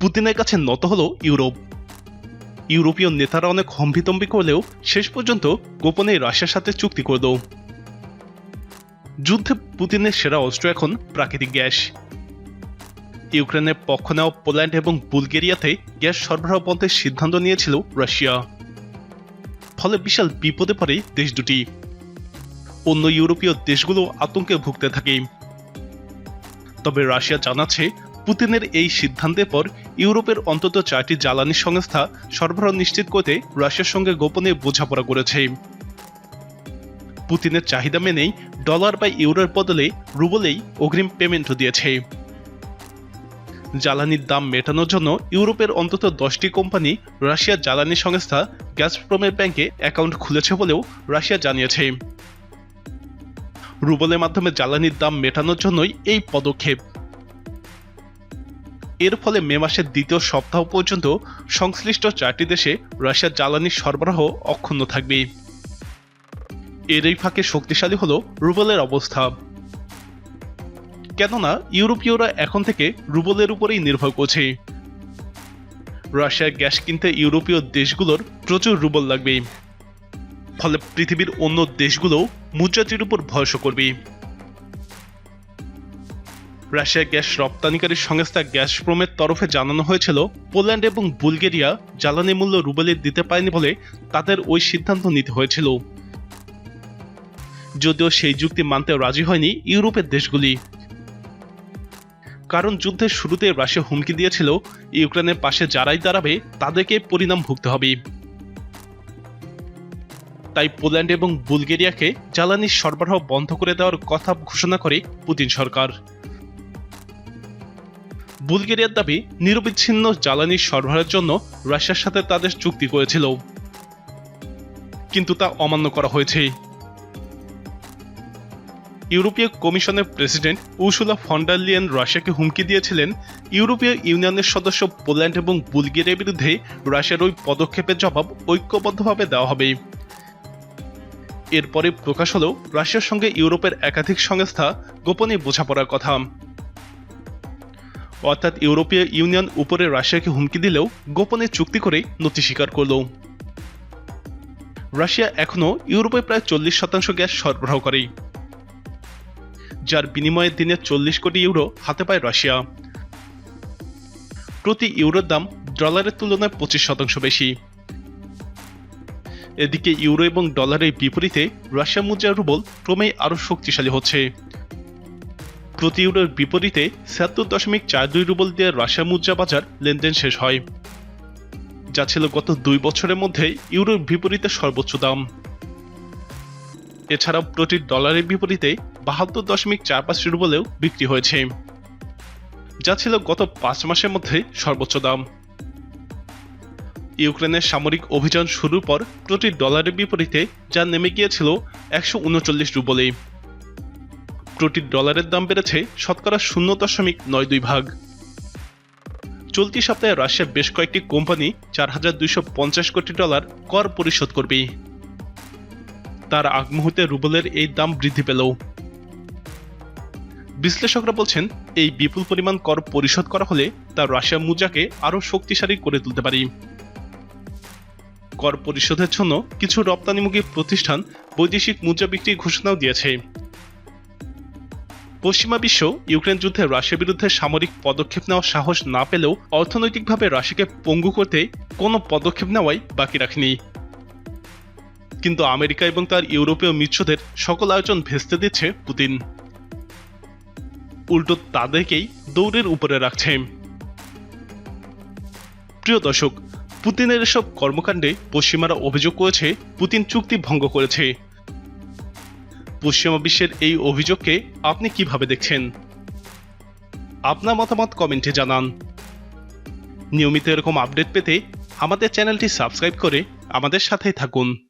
পুতিনের কাছে নত হল ইউরোপ। ইউরোপীয় নেতারা অনেক হম্বিতম্বি করলেও শেষ পর্যন্ত গোপনে রাশিয়ার সাথে চুক্তি করল। যুদ্ধে পুতিনের সেরা অস্ত্র এখন প্রাকৃতিক গ্যাস। ইউক্রেনের পক্ষ নেওয়া পোল্যান্ড এবং বুলগেরিয়াতে গ্যাস সরবরাহ বন্ধের সিদ্ধান্ত নিয়েছিল রাশিয়া। ফলে বিশাল বিপদে পড়ে দেশ দুটি। অন্য ইউরোপীয় দেশগুলো আতঙ্কে ভুগতে থাকে। তবে রাশিয়া জানাচ্ছে পুতিনের এই সিদ্ধান্তের পর ইউরোপের অন্তত চারটি জ্বালানি সংস্থা সরবরাহ নিশ্চিত করতে রাশিয়ার সঙ্গে গোপনে বোঝাপড়া করেছে। পুতিনের চাহিদা মেনেই ডলার বা ইউরোর বদলে রুবলেই অগ্রিম পেমেন্টও দিয়েছে। জ্বালানির দাম মেটানোর জন্য ইউরোপের অন্তত দশটি কোম্পানি রাশিয়ার জ্বালানি সংস্থা গ্যাসপ্রমের ব্যাংকে অ্যাকাউন্ট খুলেছে বলেও রাশিয়া জানিয়েছে। রুবলের মাধ্যমে জ্বালানির দাম মেটানোর জন্যই এই পদক্ষেপ। এর ফলে মে মাসের দ্বিতীয় সপ্তাহ পর্যন্ত সংশ্লিষ্ট চারটি দেশে রাশিয়ার জ্বালানি সরবরাহ অক্ষুণ্ণ থাকবে। এর এই ফাঁকে শক্তিশালী হল রুবলের অবস্থা। কেননা, ইউরোপীয়রা এখন থেকে রুবলের উপরেই নির্ভর করছে। রাশিয়ার গ্যাস কিনতে ইউরোপীয় দেশগুলোর প্রচুর রুবল লাগবে। ফলে পৃথিবীর অন্য দেশগুলো মুদ্রাটির উপর ভরসা করবে। রাশিয়া গ্যাস রপ্তানিকারী সংস্থা গ্যাসপ্রমের তরফে জানানো হয়েছিল, পোল্যান্ড এবং বুলগেরিয়া জ্বালানি মূল্য রুবেলে দিতে পারেনি বলে তাদের ওই সিদ্ধান্ত নিতে হয়েছিল। যদিও সেই যুক্তি মানতে রাজি হয়নি ইউরোপের দেশগুলি। কারণ যুদ্ধের শুরুতে রাশিয়া হুমকি দিয়েছিল, ইউক্রেনের পাশে যারাই দাঁড়াবে তাদেরকে পরিণাম ভুগতে হবে। তাই পোল্যান্ড এবং বুলগেরিয়াকে জ্বালানি সরবরাহ বন্ধ করে দেওয়ার কথা ঘোষণা করে পুতিন সরকার। বুলগেরিয়ার দাবি নিরবিচ্ছিন্ন জ্বালানি সরবরাহের জন্য রাশিয়ার সাথে তাদের চুক্তি করেছিল। কিন্তু তা অমান্য করা হয়েছে। ইউরোপীয় কমিশনের প্রেসিডেন্ট উসুলা ফন্ডারলিয়ান রাশিয়াকে হুমকি দিয়েছিলেন। ইউরোপীয় ইউনিয়নের সদস্য পোল্যান্ড এবং বুলগেরিয়ার বিরুদ্ধে রাশিয়ার ওই পদক্ষেপের জবাব ঐক্যবদ্ধভাবে দেওয়া হবে। এরপরে প্রকাশ হল, রাশিয়ার সঙ্গে ইউরোপের একাধিক সংস্থা গোপনে বোঝাপড়ার কথা। অর্থাৎ ইউরোপীয় ইউনিয়ন উপরে রাশিয়াকে হুমকি দিলেও গোপনে চুক্তি করেই নথি স্বীকার করল। রাশিয়া এখনও ইউরোপে প্রায় চল্লিশ শতাংশ গ্যাস সরবরাহ করে, যার বিনিময়ে দিনে চল্লিশ কোটি ইউরো হাতে পায় রাশিয়া। প্রতি ইউরোর দাম ডলারের তুলনায় পঁচিশ শতাংশ বেশি। এদিকে ইউরো এবং ডলারের বিপরীতে রাশিয়া মুদ্রা রুবল ক্রমেই আরও শক্তিশালী হচ্ছে। প্রতি ইউরোর বিপরীতে ছিয়াত্তর দশমিক চার দুই রুবল দিয়ে রাশিয়া মুদ্রা বাজার লেনদেন শেষ হয়। যা ছিল গত দুই বছরের মধ্যে ইউরোর বিপরীতে সর্বোচ্চ দাম। এছাড়াও প্রতি ডলারের বিপরীতে বাহাত্তর দশমিক চার পাঁচ রুবলেও বিক্রি হয়েছে, যা ছিল গত পাঁচ মাসের মধ্যে সর্বোচ্চ দাম। ইউক্রেনের সামরিক অভিযান শুরুর পর প্রতি ডলারের বিপরীতে যা নেমে গিয়েছিল একশো উনচল্লিশ রুবলে। প্রতি ডলারের দাম বেড়েছে শতকরা শূন্য দশমিক নয় দুই ভাগ। চলতি সপ্তাহে রাশিয়ার বেশ কয়েকটি কোম্পানি চার হাজার দুইশো পঞ্চাশ কোটি ডলার কর পরিশোধ করবে। তার আগ মুহূর্তে রুবলের এই দাম বৃদ্ধি পেল। বিশ্লেষকরা বলছেন, এই বিপুল পরিমাণ কর পরিশোধ করা হলে তা রাশিয়া মুদ্রাকে আরও শক্তিশালী করে তুলতে পারে। কর পরিশোধের জন্য কিছু রপ্তানিমুখী প্রতিষ্ঠান বৈদেশিক মুদ্রা বিক্রির ঘোষণাও দিয়েছে। পশ্চিমা বিশ্ব ইউক্রেন যুদ্ধে রাশিয়ার বিরুদ্ধে সামরিক পদক্ষেপ নেওয়ার সাহস না পেলেও অর্থনৈতিকভাবে রাশিয়াকে পঙ্গু করতে কোনো পদক্ষেপ নেওয়াই বাকি রাখেনি। কিন্তু আমেরিকা এবং তার ইউরোপীয় মিত্রদের সকল আয়োজন ভেস্তে দিচ্ছে পুতিন। উল্টো তাদেরকেই দৌড়ের উপরে রাখছে। প্রিয় দর্শক, পুতিনের এসব কর্মকাণ্ডে পশ্চিমারা অভিযোগ করেছে, পুতিন চুক্তি ভঙ্গ করেছে। পশ্চিমা বিশ্বের এই অভিযোগকে আপনি কীভাবে দেখছেন? আপনার মতামত কমেন্টে জানান। নিয়মিত এরকম আপডেট পেতে আমাদের চ্যানেলটি সাবস্ক্রাইব করে আমাদের সাথেই থাকুন।